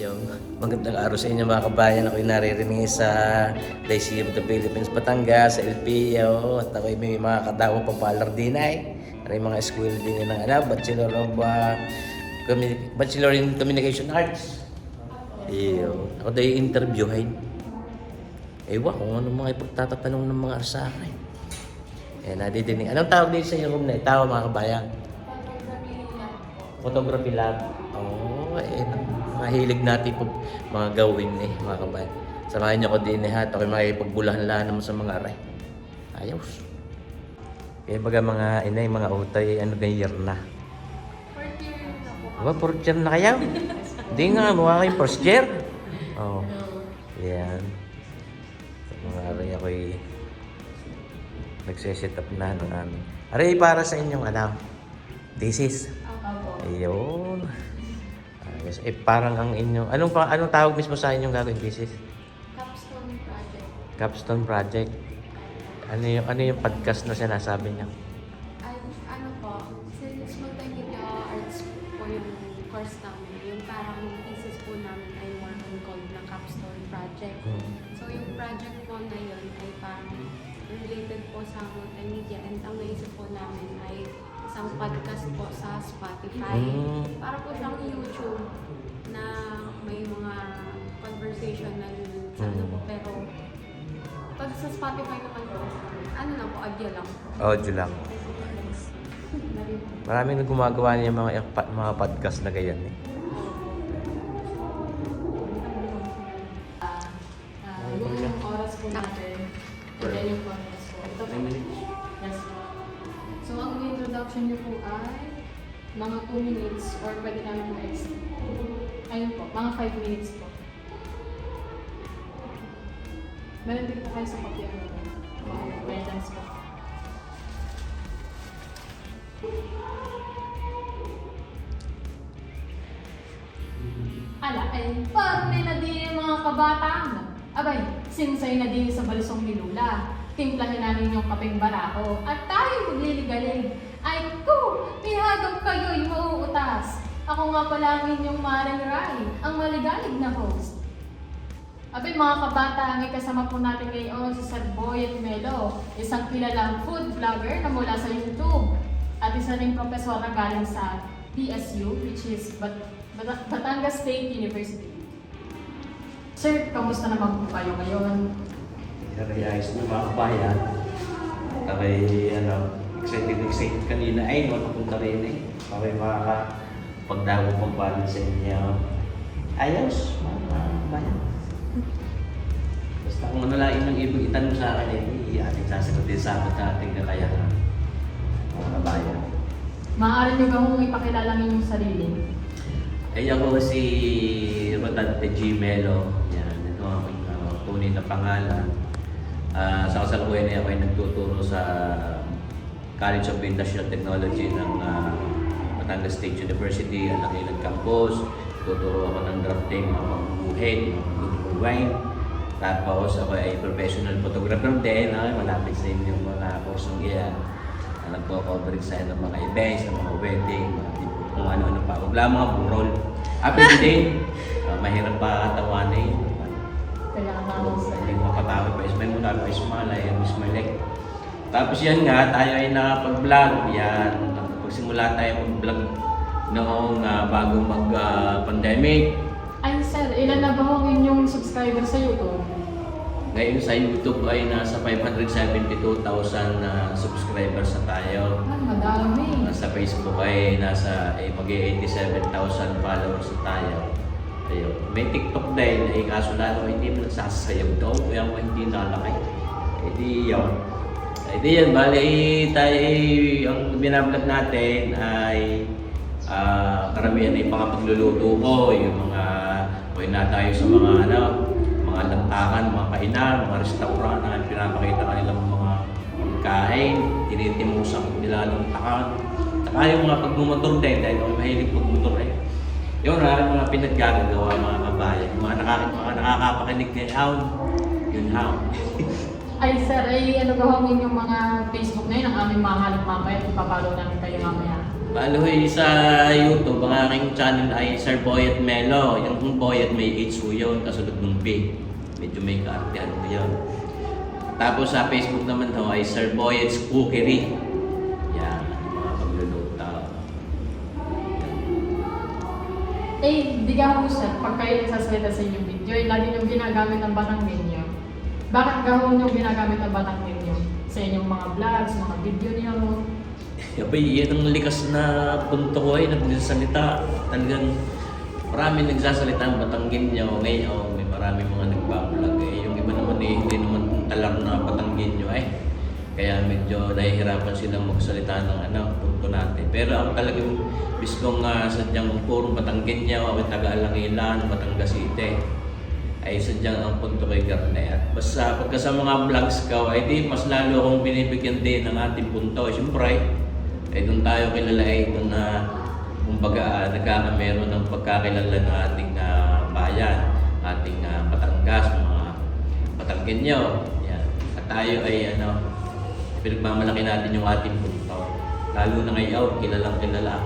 Yung magandang araw sa inyo mga kabayan. Ako'y naririnig sa Lyceum of the Philippines, Batangas, sa LPO. At ako'y may mga katawang papalar din ay. May mga school din ng ano, Bachelor of uh, Bachelor in Communication Arts. Iyo. Ako daw yung interviewin. Ewan kung ano mga ipagtatatanong ng mga sa akin. Eh, nadidinig. Anong tawag din sa inyo room na itaw mga kabayan? Photography lab. Oo, oh, eh, mahilig natin po mga gawin eh, mga kabayan. Samahan niyo ko din eh, ha. Ito kayo makipagbulahan lang naman sa mga aray. Ayos. Kaya baga mga inay, mga utay, ano ganyan year na. Fourth year na po. Aba, fourth year na kayo? Hindi nga, mukha kayong first year. Oo. Oh. Yan. Sa mga aray ako'y nagsiset up na ng aming. Aray, para sa inyong ano, thesis. Ako po. Ayun. Ayos. Eh, parang ang inyong... Anong, pa, anong tawag mismo sa inyong gagawin thesis? Capstone project. Capstone Project. Ano yung, ano yung podcast na sinasabi niya? Ay, ano po, since multimedia arts po yung course namin, yung parang thesis po namin ay more on na capstone project. Hmm. So yung project po na yun ay parang related po sa multimedia and ang naisip po namin ay podcast po sa Spotify. Mm. Para po siyang YouTube na may mga conversation na yun sa ano Mm. po, pero pag sa Spotify naman po, ano lang po, audio lang po. Audio lang. Maraming na gumagawa niya mga, mga podcast na ganyan eh. Niyo po ay mga 2 minutes or pwede namin po extend. Ayun po, mga 5 minutes po. Meron din po kayo sa papel. Mga guidance po. Ala, ay parang na din mga kabataan. Abay, sinsay na din sa balisong nilula. Timplahin namin yung kapeng barako at tayo magliligalig. Ay ko, ihagap kayo'y mauutas. Ako nga pala ang inyong Maring Rai, ang maligalig na host. Abay mga kabata, may kasama po natin ngayon si Sir Boy at Melo, isang kilalang food vlogger na mula sa YouTube. At isa ring profesor na galing sa PSU, which is Bat- Bat- Batangas State University. Sir, kamusta naman po kayo ngayon? Kaya ayos na mga kabayan. Kaya ano, excited excited kanina ay makapunta rin eh. Kaya makakapagdago pagbalan sa inyo. Ayos, mga kabayan. Basta kung ano lang inyong ibig itanong sa akin eh, ating sasagutin sa akin nating kakayahan. Mga kabayan. Maaari niyo ba mong ipakilala ang inyong sarili? Ay ako si Rodante G. Melo. Yan, ito ang aking uh, tunay na pangalan. Ah, sa kasalukuyan ay ako ay nagtuturo sa College of Industrial Technology ng ah, Batangas State University, ang Nakilag Campus. Tuturo ako ng drafting, mga mga wine. Tapos ako ay professional photographer din. Ay, malapit sa inyong mga kursong iyan. Na nagko-coverage sa ng mga events, ng mga wedding, kung ano-ano pa. Wala mga burol. Happy din. Ah, mahirap pa tawanin. Kailangan namin sa hindi ko makatawag pa ismay muna, pa ismalay, ismalek. Tapos yan nga, tayo ay nakapag-vlog. Yan, pagsimula tayo mag-vlog noong ah, bago mag-pandemic. Ay sir, ilan na ba ang inyong subscriber sa YouTube? Ngayon sa YouTube ay nasa 572,000 na subscribers na tayo. Ah, madami. Sa Facebook ay nasa eh, mag-87,000 followers na tayo. Ayun. May TikTok din, eh, kaso lalo hindi mo nagsasayaw daw, kaya mo hindi nalaki. Eh di yun. Eh di yan, bali tayo, eh, ang binablog natin ay ah, karamihan ay mga pagluluto ko, yung mga, kung na tayo sa mga ano, mga lantakan, mga kainan, mga restaurant na pinapakita kanilang mga pagkain, tinitimusan nila ng takan. Saka yung mga pagmumotor din, dahil ako mahilig pagmumotor eh. Yung na, mga pinaggagawa mga kabayan, mga, nakaka, mga nakakapakinig ng hound, yun hound. Ay sir, ay ano ang inyong mga Facebook na yun? Ang aming mga halip mamaya at ipapalo namin kayo mamaya. Baloy sa YouTube, ang aking channel ay Sir Boyet Melo. Yung Boyet may H po yun, kasunod ng B. Medyo may kaartihan ko yun. Tapos sa Facebook naman ho ay Sir Boyet's Cookery. Yan, yung mga pagluluto. Eh, di ka ho sir, pag kayo nagsasalita sa inyong video, eh, lagi niyong ginagamit ang batang ninyo. Bakit gahon niyong ginagamit ang batang ninyo? Sa inyong mga vlogs, mga video niyo? Abay, yan ang likas na punto ko ay nagsasalita. Talagang marami nagsasalita ang Batanggenyo. Ngayon, may marami mga nagbablog. Eh, yung iba naman eh, hindi naman talam na Batanggenyo eh. Kaya medyo nahihirapan silang magsalita ng ano, punto natin. Pero ako talagang mismong uh, sadyang purong Batanggenyo, ako taga-Alangilan, Batangas City ay sadyang ang punto kay Garnet. Basta pagka sa mga vlogs ko, ay di mas lalo akong binibigyan din ng ating punto. Siyempre, ay doon tayo kilala ay doon na kumbaga uh, nagkakameron ng pagkakilala ng ating ah, bayan, ating uh, Batangas, mga Batanggenyo. Yan. At tayo ay ano, pinagmamalaki natin yung ating punto. Lalo na ngayon, kilalang kilala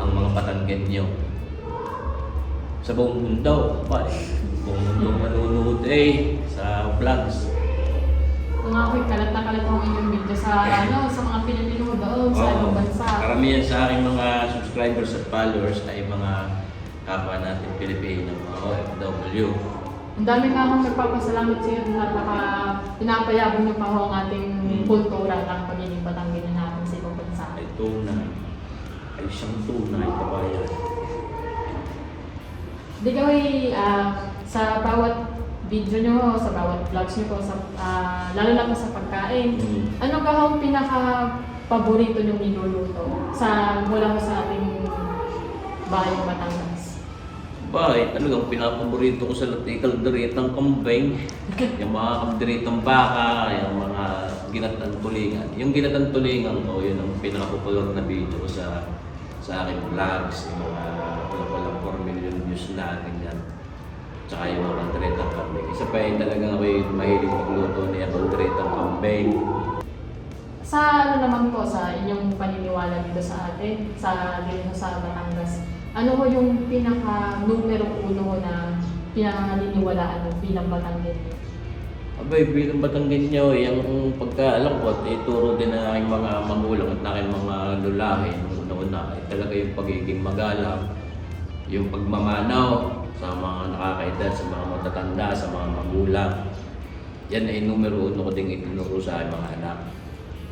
ang mga Batanggenyo sa buong mundo. Pa, eh. Buong mundo manunood eh sa vlogs. Kung ako'y kalat na kalat ang inyong video sa, ano, sa mga pinapinood doon, sa ibang bansa. Karamihan sa aking mga subscribers at followers ay mga kapwa natin Pilipino, mga OFW. Ang dami nga akong nagpapasalamat sa iyo na naka, pinapayagan niyo pa ho ang ating Hmm. kultura ng pagiging Batangginan natin sa ibang bansa. Ay tunay. Ay siyang tunay, kabayan. Di kaway ah, sa bawat video nyo, sa bawat vlogs nyo po, sa, ah, lalo na po sa pagkain, Mm. ano ka ang pinaka-paborito nyo niluluto sa mula ko sa ating bahay ng Batangas? Ba, eh, talagang pinapaborito ko sa lahat ay kalderitang kambing, yung mga kalderitang baka, yung mga ginatang tulingan. Yung ginatang tulingan ko, yun ang pinaka-popular na video ko sa sa aking vlogs, yung mga walang 4 million views na, ganyan. Tsaka yung mga kalderitang kambing. Isa pa eh, talagang ako'y mahilig magluto niya kalderitang kambing. Sa ano naman po, sa inyong paniniwala dito sa atin, sa dito sa Batangas, ano ho yung pinaka numero uno ho na pinaniniwalaan mo bilang Batanggen? Abay, bilang Batanggenyo, yung pagkaalam ko at ituro din ng aking mga magulang at aking mga lulahin nung una ay talaga yung pagiging magalang, yung pagmamanaw sa mga nakakaedad, sa mga matatanda, sa mga magulang. Yan ay numero uno ko ding itinuro sa aking mga anak.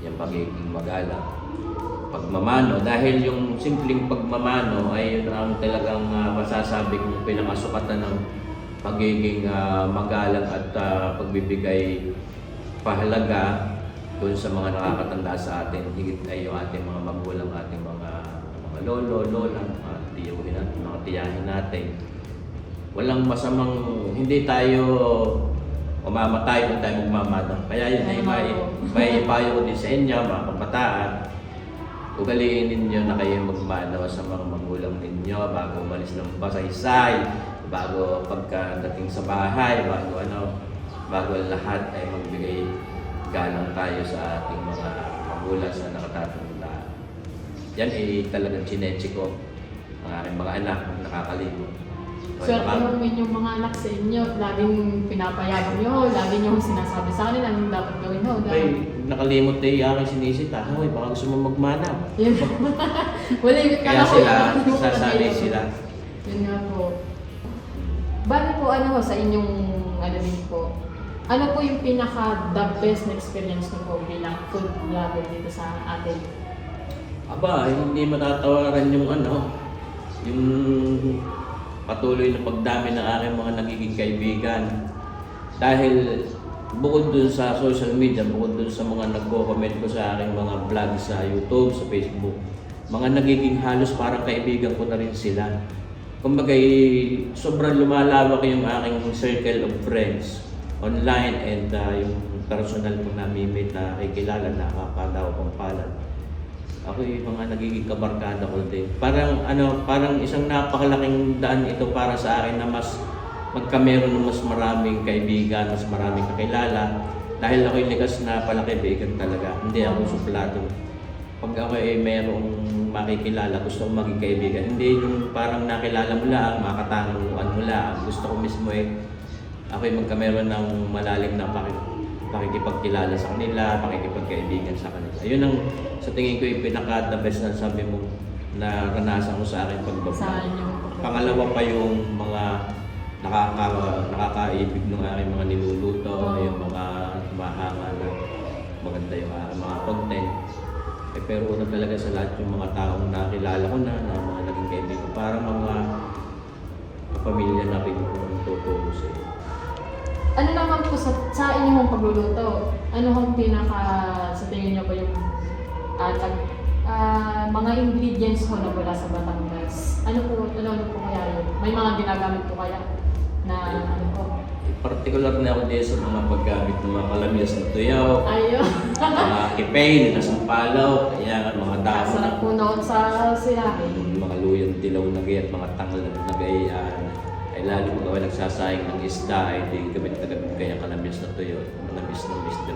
Yung pagiging magalang. Pagmamano, dahil yung simpleng pagmamano ay yun ang talagang ah, masasabi kong pinakasukatan ng pagiging ah, magalang at ah, pagbibigay pahalaga doon sa mga nakakatanda sa atin. Higit ay yung ating mga magulang, ating mga mga lolo, lola, mga tiyuhin natin, mga tiyahin natin. Walang masamang, hindi tayo umamatay kung tayo magmamada. Kaya yun ay may, may payo ko din sa inyo, mga kabataan. Ugaliin ninyo na kayo magmanaw sa mga magulang ninyo bago umalis ng basaysay, bago pagkadating sa bahay, bago ano, bago ang lahat ay magbigay galang tayo sa ating mga magulang sa nakatatanda. Yan ay talagang chineche ko ang aking mga anak na nakakalimot. Swerte mo yung mga anak sa inyo, laging pinapayagan nyo, lagi nyo sinasabi sa kanila anong dapat gawin ho. Ay, nakalimot na yung aking sinisita. Hoy, baka gusto mo magmana. Yun. Wala yung Kaya sila, Bali po ano ho sa inyong ano din po, ano po yung pinaka the best na experience nyo po bilang food vlogger dito sa atin? Aba, hindi matatawaran yung ano, yung patuloy na pagdami ng aking mga nagiging kaibigan. Dahil bukod dun sa social media, bukod dun sa mga nagko-comment ko sa aking mga vlog sa YouTube, sa Facebook, mga nagiging halos parang kaibigan ko na rin sila. Kumbaga, eh, sobrang lumalawak yung aking circle of friends online and uh, yung personal kong namimit na kikilala na kakadaw kong palad ako yung mga nagiging kabarkada ko din. Parang ano, parang isang napakalaking daan ito para sa akin na mas magkameron ng mas maraming kaibigan, mas maraming kakilala. Dahil ako'y likas na palakaibigan talaga. Hindi ako suplado. Pag ako ay mayroong makikilala, gusto kong maging kaibigan. Hindi yung parang nakilala mo lang, makatanungan mo lang. Gusto ko mismo eh, ako ay magkameron ng malalim na paki- pakikipagkilala sa kanila, pakikipagkaibigan sa kanila. Ayun ang sa tingin ko yung pinaka-the best na sabi mo na naranasan ko sa akin inyo. Pangalawa pa yung mga nakaka, nakakaibig ng aking mga niluluto, Oo. yung mga mahanga na maganda yung aking mga content. Eh, pero una talaga sa lahat yung mga taong nakilala ko na, na mga naging kaibigan ko, parang mga pamilya na rin kung iyo. Ano naman po sa, sa inyong pagluluto? Ano hong pinaka, sa tingin niyo ba yung nag- ah, mga ingredients ho na wala sa Batangas? Ano po, ano, ano po kaya yun? May mga ginagamit po kaya na ano po? Particular na ako din sa mga paggamit ng mga kalamias na tuyaw, Ayun. mga kipain, na sampalaw, kaya mga dahon. Sarap po noon sa sinabi. yung mga luyang dilaw na gayat, mga tangal na gayaan, ay lalo kung gawin nagsasayang ng isda, ay di gamit na gamit kaya kalamis na tuyo, manamis na misda.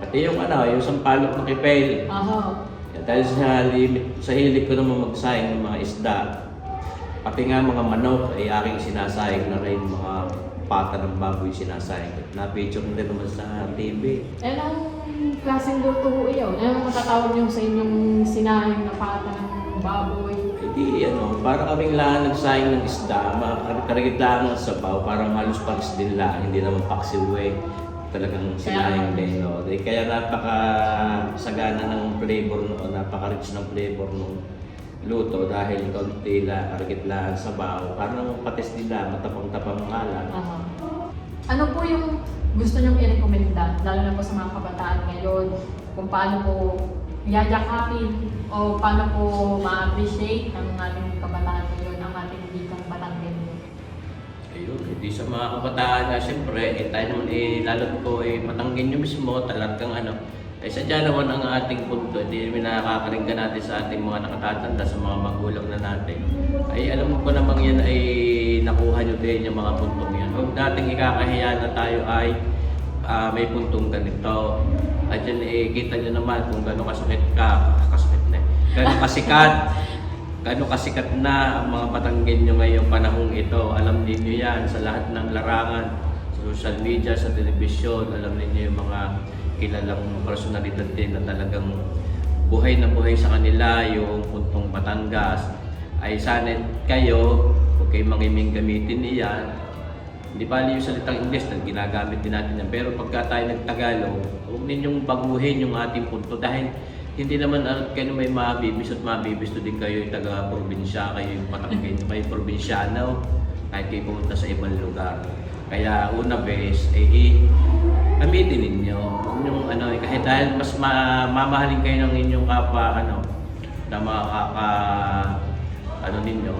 Pati yung ano, yung sampalok na kipel. Aho. Yan, dahil sa, limit, sa hilig ko naman magsayang ng mga isda, pati nga mga manok ay aking sinasayang na rin mga pata ng baboy sinasayang ko. Na-picture na naman sa TV. Eh, anong klaseng luto ho iyon? Ano matatawag niyo sa inyong sinayang na pata ng baboy? Eh di, ano, para kaming lang nagsayang ng isda, makakarigit lang ng sabaw, parang halos paris din lang, hindi naman paksiwe. Talagang sinayang din, no? Di, kaya napaka sagana ng flavor, no? napaka-rich ng flavor ng luto dahil konti lang, karigit lang ang sabaw, parang patis lang, matapang-tapang nga lang. Aha. Ano po yung gusto nyong i-recommenda, lalo na po sa mga kabataan ngayon, kung paano po yayakapin o paano po ma-appreciate ng ating kabataan ngayon ang ating wikang Batanggenyo. Ayun, hindi sa mga kabataan na siyempre, eh, tayo naman eh, lalo ko eh, matanggin nyo mismo, talagang ano, eh sadya naman ang ating punto, hindi naman nakakaringgan natin sa ating mga nakatatanda, sa mga magulang na natin. Ay alam ko namang yan ay nakuha nyo din yung mga puntong yan. Huwag nating ikakahiya na tayo ay ah, may puntong ganito. At yan eh, kita nyo naman kung gano'ng kasakit ka, kasakit na, eh. gano'ng kasikat Gaano kasikat na ang mga Batanggenyo ngayong panahong ito. Alam niyo yan sa lahat ng larangan, sa social media, sa telebisyon. Alam niyo yung mga kilalang personalidad din na talagang buhay na buhay sa kanila yung puntong Batangas. Ay sana kayo, huwag kayong mangiming gamitin niyan. Hindi bali yung salitang English na ginagamit din natin yan. Pero pagka tayo nagtagalog, huwag ninyong baguhin yung ating punto dahil hindi naman at kayo may mabibis at mabibisto din kayo yung taga-probinsya, kayo yung patangkin, kayo probinsyano, kahit kayo pumunta sa ibang lugar. Kaya una bes, eh, eh gamitin ninyo. Niyong ano, eh, kahit dahil mas ma mamahalin kayo ng inyong kapwa, ano, na makaka, ano ninyo,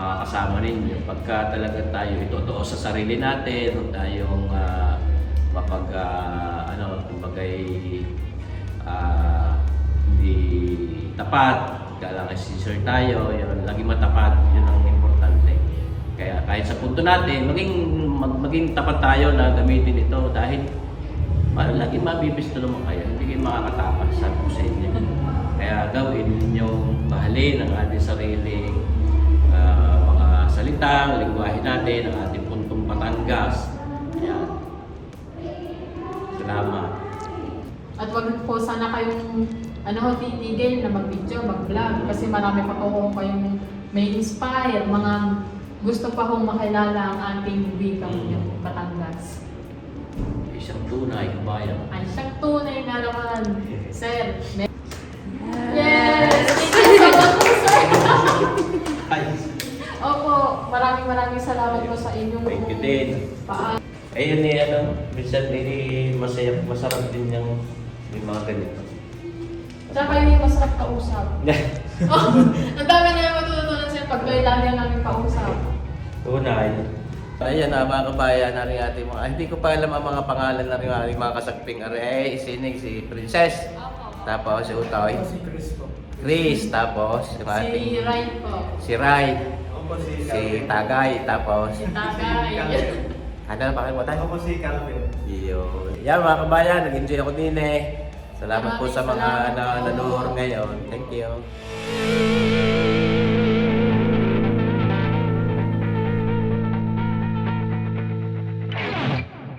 makakasama ninyo. Pagka talaga tayo itotoo sa sarili natin, huwag tayong ah, mapag, ah, ano, kumbagay, ah, hindi tapat, kailangan sincere tayo, yun, lagi matapat, yun ang importante. Kaya kahit sa punto natin, maging, mag, maging tapat tayo na gamitin ito dahil para lagi mabibisto naman kayo, hindi kayo makakatakas sabi ko sa inyo. Kaya gawin ninyong mahalin ang ating mga salita, ang lingwahe natin, ang ating puntong Batangas. Ayan. Salamat. At wag po sana kayong ano ho, titigil na mag-video, mag-vlog kasi marami pa po kung kayong may inspire, mga gusto pa hong makilala ang ating wikang Mm. Batangas. Isang tunay, kabayan. Ay, siyang tunay nga naman, sir. Me- Yes! Thank you so much po, sir. Opo, maraming maraming salamat po sa inyong Thank you din. paan. Ayun eh, ano, minsan eh, masaya, masarap din yung may mga ganito. Tsaka kayo yung masarap kausap. oh, ang dami na yung matututunan sir pag lang yan namin kausap. Tunay. Ayan na mga kabayan na rin ating mga, hindi ko pa alam ang mga pangalan na rin ating mga kasagping are. Eh, isinig si Princess. Opo. Tapos si Utoy. Si Chris po. Chris. Tapos yung ating Si Ryan po. si Rai. Ako po si Si. Tagay. Tapos Si Tagay. Ano na pakalimutan? Ako po si Calvin. Yun. Yan mga kabayan, nag-enjoy ako din eh. Salamat po sa mga ano, nanonood ngayon. Thank you.